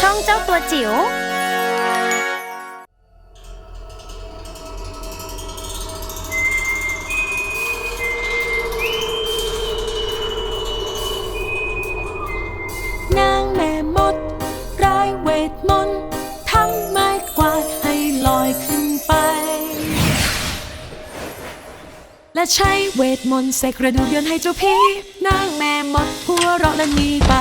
ช่องเจ้าตัวจิ๋ว นางแม่มดร้ายเวทมนต์ทำไม้กวาดให้ลอยขึ้นไป และใช้เวทมนต์เสกกระดูกยนต์ให้เจ้าพี่นางแม่มดหัวเราะและหนีไป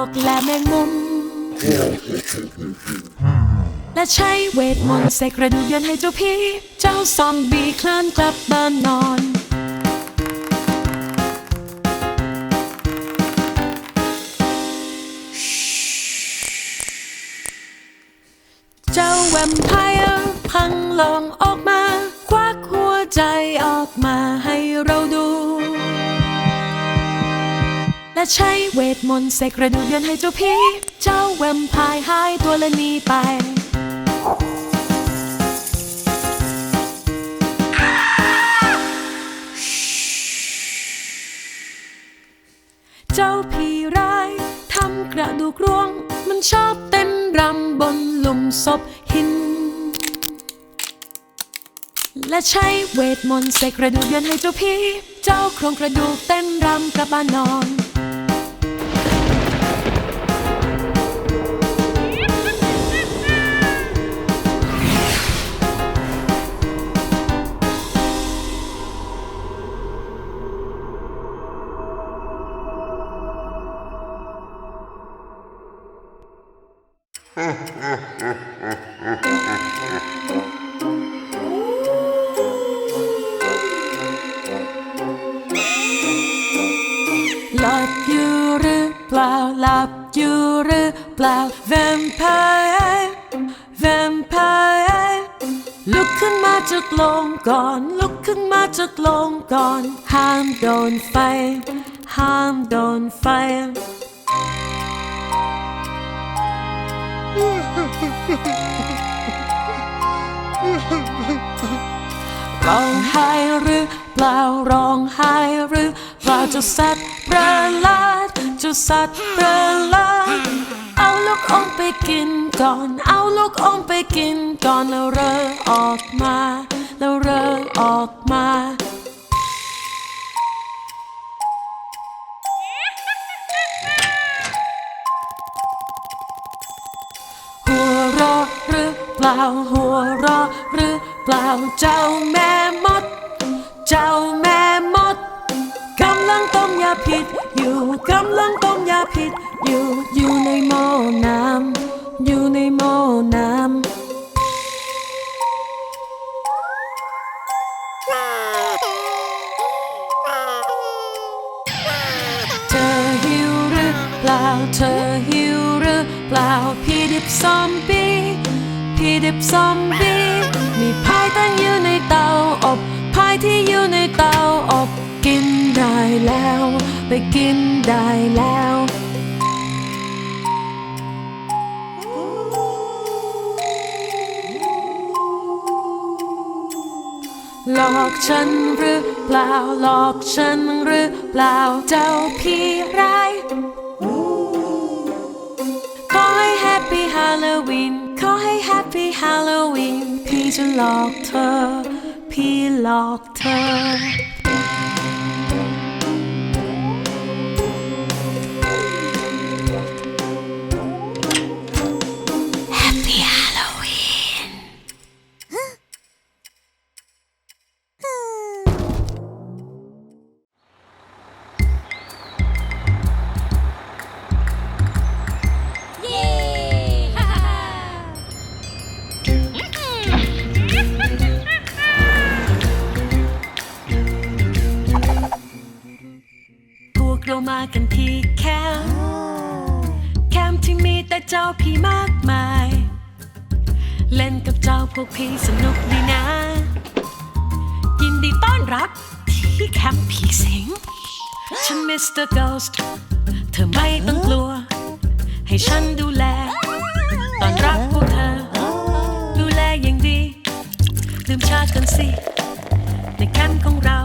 อโรคและแมงมุม และใช้เวทมนต์เสกกระดูกยนต์ให้เจ้าพี่เจ้าซอมบี้คลานกลับบ้านนอน เจ้าแวมไพร์พังลองออกมา ควักหัวใจออกมาให้เราดู และใช้เวทมนต์เสกกระดูกยนให้เจ้าพี่เจ้าแวมไพร์หายตัวและหนีไป เจ้าผีร้ายทำกระดูกร่วง มันชอบเต้นรำบนหลุมศพหิน และใช้เวทมนต์เสกกระดูกยนให้เจ้าพี่เจ้าโครงกระดูกเต้นรำกลับบ้านนอน หลับอยู่หรือเปล่าหลับอยู่หรือเปล่า Vampire Vampire ลุกขึ้นมาจากโลงก่อน ลุกขึ้นมาจากโลงก่อน ห้ามโดนไฟ ห้ามโดนไฟ ร้องไห้หรือเปล่าร้องไห้หรือเปล่าเจ้าสัตว์ประหลาดเจ้าสัตว์ประหลาดเอาลูกอมไปกินก่อน เอาลูกอมไปกินก่อนแล้วเรอออกมา แล้วเรอออกมา หัวเรอหรือเปล่าหัวเรอหรือเปล่าเจ้าแม่มด เจ้าแม่มดกำลังต้มยาพิษอยู่กำลังต้มยาพิษอยู่อยู่ในหม้อน้ำ ซอมบี้พี่ดิบซอมบี้มีพายตั้งอยู่ในเตาอบพายที่อยู่ในเตาอบกินได้แล้ว ไปกินได้แล้วหลอกฉันหรือเปล่าหลอกฉันหรือเปล่าเจ้าพี่ร้าย พี่จะหลอกเธอ พี่หลอกเธอ กันที่แคมป์แคมป์ที่มีแต่เจ้าผีมากมาย เล่นกับเจ้าพวกผีสนุกดีนะ ยินดีต้อนรับที่แคมป์ผีสิง ฉันมิสเตอร์ Ghost เธอไม่ต้องกลัว ให้ฉันดูแล ตอนรับพวกเธอ ดูแลอย่างดีลืมชากันสิ ในแคมป์ของเรา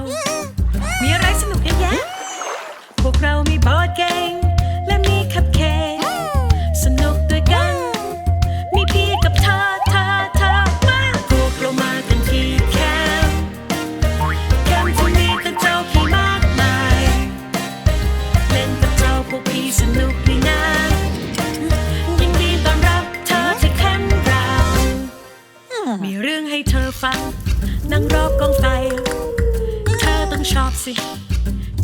มีเรื่องให้เธอฟัง นั่งรอบกองไฟ เธอต้องชอบสิ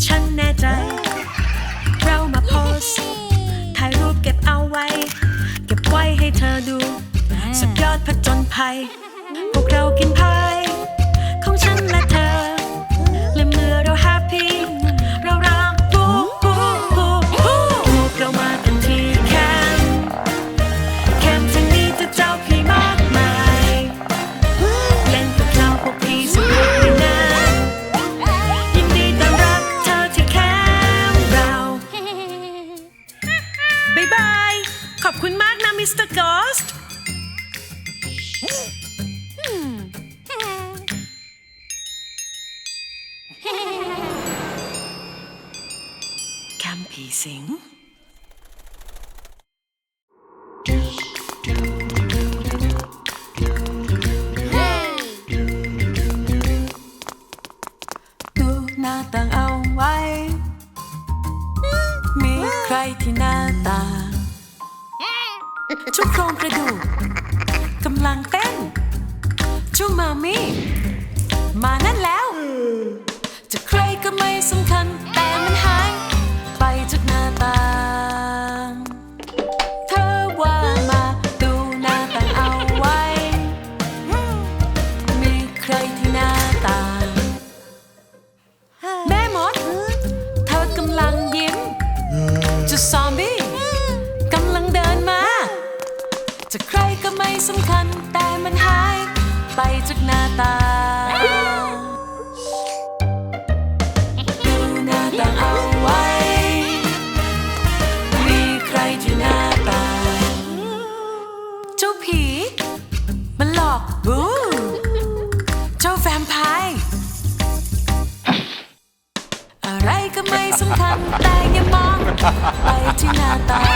ฉันแน่ใจ เรามาโพสถ่ายรูปเก็บเอาไว้ เก็บไว้ให้เธอดู สุดยอดผจญภัย พวกเรากินพาย ผีสิง ดูหน้าต่างเอาไว้ มีใครที่หน้าตา ชุกโครงกระดูกกำลังเต้น ชุกมามีมานั่นแล้ว จะใครก็ไม่สำคัญ ต่างดูหน้าต่างเอาไว้ มีใครที่หน้าต่างเจ้าผี มันหลอกบูเจ้าแวมไพร์อะไรก็ไม่สำคัญแต่อย่ามองไปที่หน้าต่าง